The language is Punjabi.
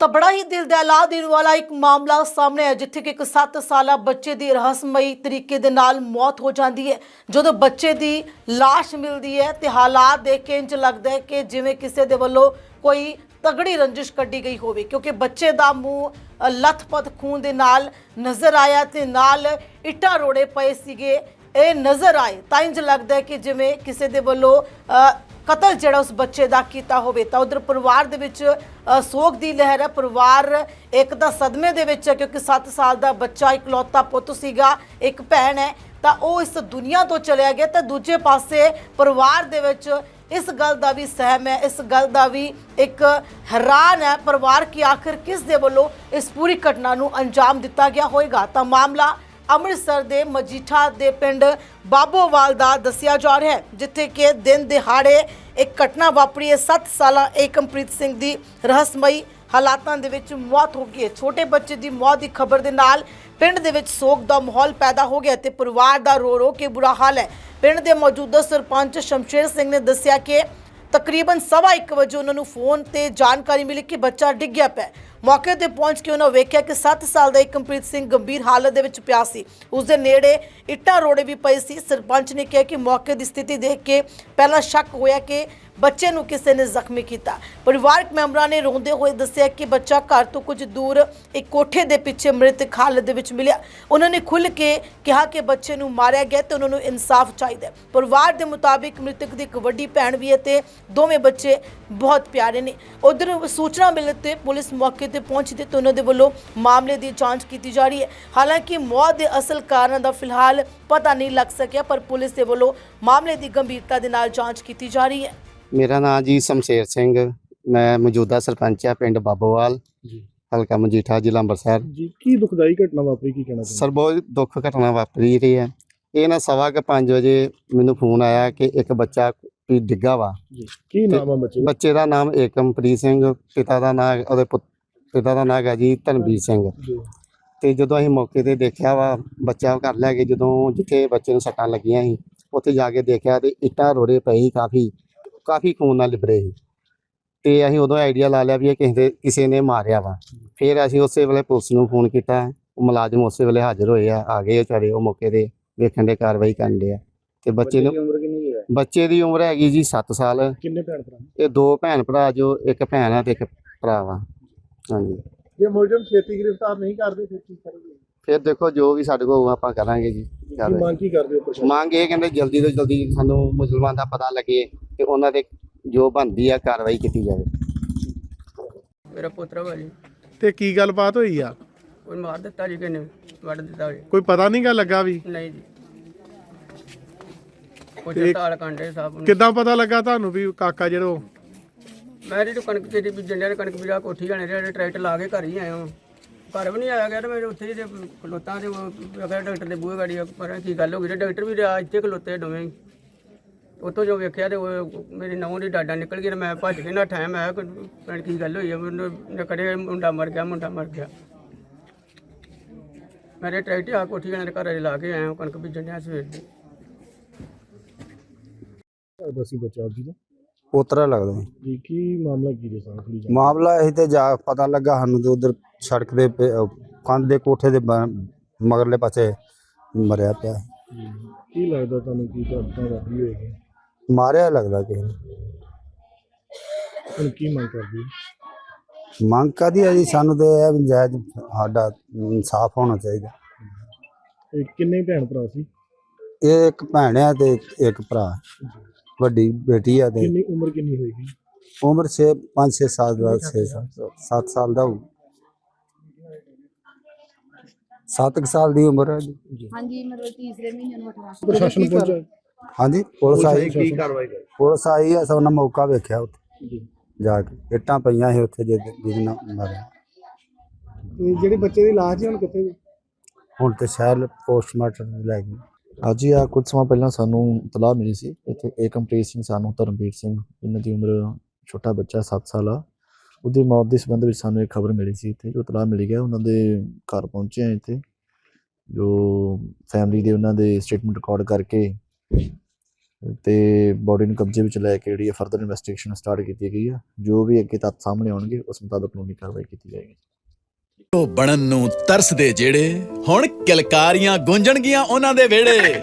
ਤਾਂ ਬੜਾ ਹੀ ਦਿਲ ਦਹਿਲਾ ਦੇਣ ਵਾਲਾ ਇੱਕ ਮਾਮਲਾ ਸਾਹਮਣੇ ਆਇਆ ਜਿੱਥੇ ਕਿ ਇੱਕ 7 ਸਾਲਾ ਬੱਚੇ ਦੀ ਰਹੱਸਮਈ ਤਰੀਕੇ ਦੇ ਨਾਲ ਮੌਤ ਹੋ ਜਾਂਦੀ ਹੈ। ਜਦੋਂ ਬੱਚੇ ਦੀ লাশ ਮਿਲਦੀ ਹੈ ਤੇ ਹਾਲਾਤ ਦੇਖ ਕੇ ਇੰਜ ਲੱਗਦਾ ਹੈ ਕਿ ਜਿਵੇਂ ਕਿਸੇ ਦੇ ਵੱਲੋਂ ਕੋਈ ਤਗੜੀ ਰੰਜਿਸ਼ ਕੱਢੀ ਗਈ ਹੋਵੇ ਕਿਉਂਕਿ ਬੱਚੇ ਦਾ ਮੂੰਹ ਅ, ਲੱਥਪੱਥ ਖੂਨ ਦੇ ਨਾਲ ਨਜ਼ਰ ਆਇਆ ਤੇ ਨਾਲ ਇੱਟਾਂ ਰੋੜੇ ਪਏ ਸੀਗੇ। ਇਹ ਨਜ਼ਰ ਆਏ ਤਾਂ ਇੰਜ ਲੱਗਦਾ ਹੈ ਕਿ ਜਿਵੇਂ ਕਿਸੇ ਦੇ ਵੱਲੋਂ ਕਤਲ ਜਿਹੜਾ ਉਸ ਬੱਚੇ ਦਾ ਕੀਤਾ ਹੋਵੇ ਤਾਂ ਉਧਰ ਪਰਿਵਾਰ ਦੇ ਵਿੱਚ ਸੋਗ ਦੀ ਲਹਿਰ ਹੈ। ਪਰਿਵਾਰ ਇੱਕ ਤਾਂ ਸਦਮੇ ਦੇ ਵਿੱਚ ਹੈ ਕਿਉਂਕਿ 7 ਸਾਲ ਦਾ ਬੱਚਾ, ਇਕਲੌਤਾ ਪੁੱਤ ਸੀਗਾ, ਇੱਕ ਭੈਣ ਹੈ। ਤਾਂ ਉਹ ਇਸ ਦੁਨੀਆ ਤੋਂ ਚਲਿਆ ਗਿਆ ਤਾਂ ਦੂਜੇ ਪਾਸੇ ਪਰਿਵਾਰ ਦੇ ਵਿੱਚ ਇਸ ਗੱਲ ਦਾ ਵੀ ਸਹਿਮ ਹੈ, ਇਸ ਗੱਲ ਦਾ ਵੀ ਇੱਕ ਹੈਰਾਨ ਹੈ। ਪਰਿਵਾਰ ਕਿ ਆਖਿਰ ਕਿਸ ਦੇ ਵੱਲੋਂ ਇਸ ਪੂਰੀ ਘਟਨਾ ਨੂੰ ਅੰਜਾਮ ਦਿੱਤਾ ਗਿਆ ਹੋਵੇਗਾ ਤਾਂ ਮਾਮਲਾ ਅੰਮ੍ਰਿਤਸਰ ਦੇ ਮਜੀਠਾ ਦੇ ਪਿੰਡ ਬਾਬੋਵਾਲ ਦਾ ਦੱਸਿਆ ਜਾ ਰਿਹਾ ਹੈ, ਜਿੱਥੇ ਕਿ ਦਿਨ ਦਿਹਾੜੇ ਇੱਕ ਘਟਨਾ ਵਾਪਰੀ ਹੈ। 7 ਸਾਲਾ ਏਕਮਪ੍ਰੀਤ ਸਿੰਘ ਦੀ ਰਹੱਸਮਈ ਹਾਲਾਤਾਂ ਦੇ ਵਿੱਚ ਮੌਤ ਹੋ ਗਈ ਹੈ। ਛੋਟੇ ਬੱਚੇ ਦੀ ਮੌਤ ਦੀ ਖਬਰ ਦੇ ਨਾਲ ਪਿੰਡ ਦੇ ਵਿੱਚ ਸੋਗ ਦਾ ਮਾਹੌਲ ਪੈਦਾ ਹੋ ਗਿਆ ਤੇ ਪਰਿਵਾਰ ਦਾ ਰੋ ਰੋ ਕੇ ਬੁਰਾ ਹਾਲ ਹੈ। ਪਿੰਡ ਦੇ ਮੌਜੂਦਾ ਸਰਪੰਚ ਸ਼ਮਸ਼ੇਰ ਸਿੰਘ ਨੇ ਦੱਸਿਆ ਕਿ ਤਕਰੀਬਨ ਸਵਾ ਇੱਕ ਵਜੇ ਉਹਨਾਂ ਨੂੰ ਫੋਨ ਤੇ ਜਾਣਕਾਰੀ ਮਿਲੀ ਕਿ ਬੱਚਾ ਡਿੱਗਿਆ ਪਿਆ ਮੌਕੇ ਤੇ ਪਹੁੰਚ ਕੇ ਉਹਨਾਂ ਵੇਖਿਆ ਕਿ 7 ਸਾਲ ਦਾ ਏਕਮਪ੍ਰੀਤ ਸਿੰਘ ਗੰਭੀਰ ਹਾਲਤ ਦੇ ਵਿੱਚ ਪਿਆ ਸੀ। ਉਸ ਦੇ ਨੇੜੇ ਇੱਟਾਂ ਰੋੜੇ ਵੀ ਪਏ ਸੀ। ਸਰਪੰਚ ਨੇ ਕਿਹਾ ਕਿ ਮੌਕੇ ਦੀ ਸਥਿਤੀ ਦੇਖ ਕੇ ਪਹਿਲਾਂ ਸ਼ੱਕ ਹੋਇਆ ਕਿ ਬੱਚੇ ਨੂੰ ਕਿਸੇ ਨੇ ਜ਼ਖਮੀ ਕੀਤਾ। ਪਰਿਵਾਰਕ ਮੈਂਬਰਾਂ ਨੇ ਰੋਂਦੇ ਹੋਏ ਦੱਸਿਆ ਕਿ ਬੱਚਾ ਘਰ ਤੋਂ ਕੁਝ ਦੂਰ ਇੱਕ ਕੋਠੇ ਦੇ ਪਿੱਛੇ ਮ੍ਰਿਤਕ ਹਾਲਤ ਦੇ ਵਿੱਚ ਮਿਲਿਆ। ਉਹਨਾਂ ਨੇ ਖੁੱਲ੍ਹ ਕੇ ਕਿਹਾ ਕਿ ਬੱਚੇ ਨੂੰ ਮਾਰਿਆ ਗਿਆ ਤੇ ਉਹਨਾਂ ਨੂੰ ਇਨਸਾਫ ਚਾਹੀਦਾ ਪਰਿਵਾਰ ਦੇ ਮੁਤਾਬਿਕ ਮ੍ਰਿਤਕ ਦੀ ਇੱਕ ਵੱਡੀ ਭੈਣ ਵੀ ਹੈ ਤੇ ਦੋਵੇਂ ਬੱਚੇ ਬਹੁਤ ਪਿਆਰੇ ਨੇ। ਉਧਰ ਸੂਚਨਾ ਮਿਲਣ ਤੇ ਪੁਲਿਸ ਮੌਕੇ ਤੇ ਪਹੁੰਚਦੀ ਤੇ ਉਹਨਾਂ ਦੇ ਵੱਲੋਂ ਮਾਮਲੇ ਦੀ ਜਾਂਚ ਕੀਤੀ ਜਾ ਰਹੀ ਹੈ। ਹਾਲਾਂਕਿ ਮੌਤ ਦੇ ਅਸਲ ਕਾਰਨ ਦਾ ਫਿਲਹਾਲ ਪਤਾ ਨਹੀਂ ਲੱਗ ਸਕਿਆ, ਪਰ ਪੁਲਿਸ ਦੇ ਵੱਲੋਂ ਮਾਮਲੇ ਦੀ ਗੰਭੀਰਤਾ ਦੇ ਨਾਲ ਜਾਂਚ ਕੀਤੀ ਜਾ ਰਹੀ ਹੈ। ਮੇਰਾ ਨਾਮ ਜੀ ਸ਼ਮਸ਼ੇਰ ਸਿੰਘ ਮੈਂ ਮੌਜੂਦਾ ਸਰਪੰਚ ਆ ਪਿੰਡ ਬਾਬੋਵਾਲ ਜੀ। ਹਲਕਾ ਮਜੀਠਾ ਜ਼ਿਲ੍ਹਾ ਅੰਮ੍ਰਿਤਸਰ। ਜੀ ਕੀ ਦੁਖਦਾਈ ਘਟਨਾ ਵਾਪਰੀ ਕੀ ਕਹਿਣਾ ਸਰ ਬਹੁਤ ਦੁੱਖ ਘਟਨਾ ਵਾਪਰੀ ਰਹੀ ਹੈ। ਇਹ ਨਾ ਸਵਾ ਕੇ 5 ਵਜੇ ਮੈਨੂੰ ਫੋਨ ਆਇਆ ਕਿ ਇੱਕ ਬੱਚਾ ਵੀ ਡਿੱਗਾ ਵਾ। ਜੀ ਕੀ ਨਾਮ ਆ ਬੱਚੇ ਦਾ? ਬੱਚੇ ਦਾ ਨਾਮ ਏਕਮਪ੍ਰੀਤ ਸਿੰਘ ਪਿਤਾ ਦਾ ਨਾਮ ਉਹਦੇ ਪੁੱਤ- ਪਿਤਾ ਦਾ ਨਾਮ ਹੈ ਜੀ ਧਨਵੀਰ ਸਿੰਘ। ਜੀ। ਤੇ ਜਦੋਂ ਅਸੀਂ ਮੌਕੇ ਤੇ ਦੇਖਿਆ ਵਾ ਬੱਚਾ ਘਰ ਲੈ ਕੇ ਜਦੋਂ ਜਿੱਥੇ ਬੱਚੇ ਨੂੰ ਸੱਟਾਂ ਲੱਗੀਆਂ ਸੀ ਉੱਥੇ ਜਾ ਕੇ ਦੇਖਿਆ ਤੇ ਇੱਟਾਂ ਰੋੜੇ ਸੀ ਕਾਫੀ। ਕਾਫੀ ਖੂਨ ਨਾਲ ਲਿਬੜੇ ਸੀ। ਤੇ ਅਸੀਂ ਉਦੋਂ ਆਈਡੀਆ ਲਾ ਲਿਆ ਵੀ ਇਹ ਕਿਸੇ ਦੇ ਕਿਸੇ ਨੇ ਮਾਰਿਆ ਵਾ। ਫਿਰ ਅਸੀਂ ਉਸੇ ਵੇਲੇ ਪੁਲਿਸ ਨੂੰ ਫੋਨ ਕੀਤਾ। ਉਹ ਮੁਲਾਜ਼ਮ ਉਸੇ ਵੇਲੇ ਹਾਜ਼ਰ ਹੋਏ ਆ। ਆ ਗਏ ਵਿਚਾਰੇ ਉਹ ਮੌਕੇ ਤੇ ਵੇਖਣ ਦੇ ਕਾਰਵਾਈ ਕਰਨ ਦੇ ਆ। ਤੇ ਬੱਚੇ ਨੂੰ ਦੀ ਉਮਰ ਕਿੰਨੀ ਹੈ? ਬੱਚੇ ਦੀ ਉਮਰ ਹੈਗੀ ਜੀ 7 ਸਾਲ। ਕਿੰਨੇ ਭੈਣ ਭਰਾ? ਇਹ ਦੋ ਭੈਣ ਭਰਾ ਜੋ ਇੱਕ ਭੈਣ ਆ ਤੇ ਇੱਕ ਭਰਾ ਵਾ। ਹਾਂਜੀ। ਜੇ ਮੁਲਜ਼ਮ ਛੇਤੀ ਗ੍ਰਿਫਤਾਰ ਨਹੀਂ ਕਰਦੇ ਫਿਰ ਕੀ ਕਰੋਗੇ? ਫਿਰ ਦੇਖੋ ਜੋ ਵੀ ਸਾਡੇ ਕੋਲ ਆਪਾਂ ਕਰਾਂਗੇ ਜੀ। ਮੰਗ ਕੀ ਕਰਦੇ ਹੋ ਮੰਗ ਇਹ ਕਹਿੰਦੇ ਜਲਦੀ ਤੋਂ ਜਲਦੀ ਸਾਨੂੰ ਮੁਸਲਮਾਨ ਦਾ ਪਤਾ ਲੱਗੇ। ਤੇ ਉਹਨਾਂ ਦੇ ਜੋ ਬਣਦੀ ਆ ਕਾਰਵਾਈ ਕੀਤੀ ਜਾਵੇ। ਮੇਰਾ ਪੁੱਤਰ ਵਾ ਜੀ। ਤੇ ਕੀ ਗੱਲਬਾਤ ਹੋਈ ਆ? ਕੋਈ ਮਾਰ ਦਿੱਤਾ ਜੀ ਕਿਨੇ ਵੱਢ ਦਿੱਤਾ ਜੀ। ਕੋਈ ਪਤਾ ਨਹੀਂ ਗਾ ਲੱਗਾ ਵੀ? ਨਹੀਂ ਜੀ। ਕੁਝ ਤੇ- ਤਾਲ ਕਾਂਡੇ ਸਾਹਿਬ ਨੂੰ। ਕਿੱਦਾਂ ਪਤਾ ਲੱਗਾ ਤੁਹਾਨੂੰ ਵੀ ਕਾਕਾ ਜਿਹੜੋ ਮੈਂ ਜਿਹੜੀ ਕਣਕ ਤੇਰੀ ਬੀਜਣ ਡਿਆ ਕਣਕ ਬੀਜਾ ਕੋਠੀ ਜਾਣੇ ਜਿਹੜੇ ਟਰੈਕਟਰ ਲਾ ਕੇ ਘਰ ਹੀ ਆਇਆ ਹਾਂ। ਘਰ ਵੀ ਨਹੀਂ ਆਇਆ ਗਿਆ ਤੇ ਮੇਰੇ ਉੱਥੇ ਜਿਹੇ ਖਲੋਤਾਂ ਤੇ ਉਹ ਅਗਰ ਡਾਕਟਰ ਦੇ ਬੂਹੇ ਗਾੜੀ ਪਰ ਕੀ ਗੱਲ ਹੋ ਗਈ ਤੇ ਡਾਕਟਰ ਵੀ ਰਿਹਾ ਇੱਥੇ ਖਲੋਤੇ ਦੋਵੇਂ ਹੀ। ਉੱਥੋਂ ਜੋ ਵੇਖਿਆ ਤੇ ਉਹ ਮੇਰੀ ਨੌਂ ਦੀ ਡਾਡਾ ਨਿਕਲ ਗਈ ਤੇ ਮੈਂ ਭੱਜ ਕੇ ਨਾ ਟਾਈਮ ਆਇਆ ਕਿ ਕੀ ਗੱਲ ਹੋਈ ਹੈ ਮੈਨੂੰ ਨਿਕੜੇ ਮੁੰਡਾ ਮਰ ਗਿਆ ਮੁੰਡਾ ਮਰ ਗਿਆ। ਮੇਰੇ ਟਰੈਕਟਰ ਆ ਕੋਠੀ ਦੇ ਘਰ ਲਾ ਕੇ ਆਇਆ ਕਣਕ ਬੀਜਣ ਡਿਆ ਸਵੇਰ ਦੀ। ਜੀ ਪੋਤਰਾ ਲੱਗਦਾ ਜੀ। ਜੀ ਕੀ ਮਾਮਲਾ ਕੀ ਦੇ ਸਾਹ ਥੋੜੀ ਮਾਮਲਾ ਇਹ ਤੇ ਜਾ ਪਤਾ ਲੱਗਾ ਸਾਨੂੰ ਤੇ ਉਧਰ ਸੜਕ ਦੇ ਪੇ- ਅਹ ਕੰਧ ਦੇ ਕੋਠੇ ਦੇ ਬ- ਮਗਰਲੇ ਪਾਸੇ ਮਰਿਆ ਪਿਆ। ਕੀ ਲੱਗਦਾ ਤੁਹਾਨੂੰ ਕੀ ਘਟਨਾ ਵਾਪਰੀ ਹੋਏਗੀ? ਮਾਰਿਆ ਲੱਗਦਾ ਕਿ ਹੁਣ ਕੀ ਮੰਗ ਕਰਦੇ ਹੋ? ਮੰਗ ਕਾਦੀ ਹੈ ਜੀ? ਸਾਨੂੰ ਤੇ ਇਹ ਵੀ ਜਾਇਜ਼ ਸਾਡਾ ਇਨਸਾਫ ਹੋਣਾ ਚਾਹੀਦਾ। ਇਹ ਕਿੰਨੇ ਭੈਣ ਭਰਾ ਸੀ? ਇਹ ਇੱਕ ਭੈਣ ਹੈ ਤੇ ਇੱਕ ਭਰਾ। ਵੱਡੀ ਬੇਟੀ ਹੈ ਤੇ ਕਿੰਨੀ ਉਮਰ ਕਿੰਨੀ ਹੋਏਗੀ? ਉਮਰ 6 5 6 ਸਾਲ ਦਾ 6 7 ਸਾਲ ਦਾ ਹੋਊ। 7 ਸਾਲ ਦੀ ਉਮਰ ਹੈ ਜੀ। ਹਾਂਜੀ ਮਤਲਬ ਤੀਸਰੇ ਮਹੀਨੇ ਨੂੰ ਅਠਵਾ ਪ੍ਰਸ਼ਾਸਨ ਪਹੁੰਚਾ ਹਾਂਜੀ ਪੁਲਿਸ ਆਈ ਕੀ ਕਾਰਵਾਈ ਕਰ ਪੁਲਿਸ ਆਈ ਹੈ ਸਭ ਨੇ ਮੌਕਾ ਵੇਖਿਆ ਉੱਥੇ। ਜੀ। ਜਾ ਕੇ ਇੱਟਾਂ ਪਈਆਂ ਸੀ ਉੱਥੇ ਜਿਹਦੇ ਜਿਹਦੇ ਨਾਲ ਮਰਿਆ। ਤੇ ਜਿਹੜੇ ਬੱਚੇ ਦੀ ਲਾਸ਼ ਹੈ ਹੁਣ ਕਿੱਥੇ ਜੀ? ਹੁਣ ਤੇ ਸ਼ਹਿਰ ਪੋਸਟਮਾਰਟਮ ਲੈ ਗਏ। ਅੱਜ ਹੀ ਆ ਕੁਝ ਸਮਾਂ ਪਹਿਲਾਂ ਸਾਨੂੰ ਇਤਲਾਹ ਮਿਲੀ ਸੀ ਇੱਥੇ ਏਕਮਪ੍ਰੀਤ ਸਿੰਘ ਸਾਨੂੰ ਧਰਮਵੀਰ ਸਿੰਘ ਇਹਨਾਂ ਦੀ ਉਮਰ ਛੋਟਾ ਬੱਚਾ 7 ਸਾਲ ਆ। ਉਹਦੀ ਮੌਤ ਦੇ ਸੰਬੰਧ ਵਿੱਚ ਸਾਨੂੰ ਇੱਕ ਖਬਰ ਮਿਲੀ ਸੀ ਇੱਥੇ ਜੋ ਇਤਲਾਹ ਮਿਲੀ ਗਿਆ ਉਹਨਾਂ ਦੇ ਘਰ ਪਹੁੰਚੇ ਆ ਇੱਥੇ। ਜੋ ਫੈਮਿਲੀ ਦੇ ਉਹਨਾਂ ਦੇ ਸਟੇਟਮੈਂਟ ਰਿਕਾਰਡ ਕਰਕੇ ਤੇ ਬੋਡੀ ਨੂੰ ਕਬਜ਼ੇ ਵਿੱਚ ਲੈ ਕੇ ਜਿਹੜੀ ਫਰਦਰ ਇਨਵੈਸਟੀਗੇਸ਼ਨ ਸਟਾਰਟ ਕੀਤੀ ਗਈ ਆ, ਜੋ ਵੀ ਅੱਗੇ ਤੱਥ ਸਾਹਮਣੇ ਆਉਣਗੇ, ਉਸ ਮੁਤਾਬਕ ਕਾਨੂੰਨੀ ਕਾਰਵਾਈ ਕੀਤੀ ਜਾਏਗੀ। ਉਹ ਬਣਨ ਨੂੰ ਤਰਸਦੇ ਜਿਹੜੇ ਹੁਣ ਕਿਲਕਾਰੀਆਂ ਗੂੰਜਣਗੀਆਂ ਉਹਨਾਂ ਦੇ ਵਿਹੜੇ।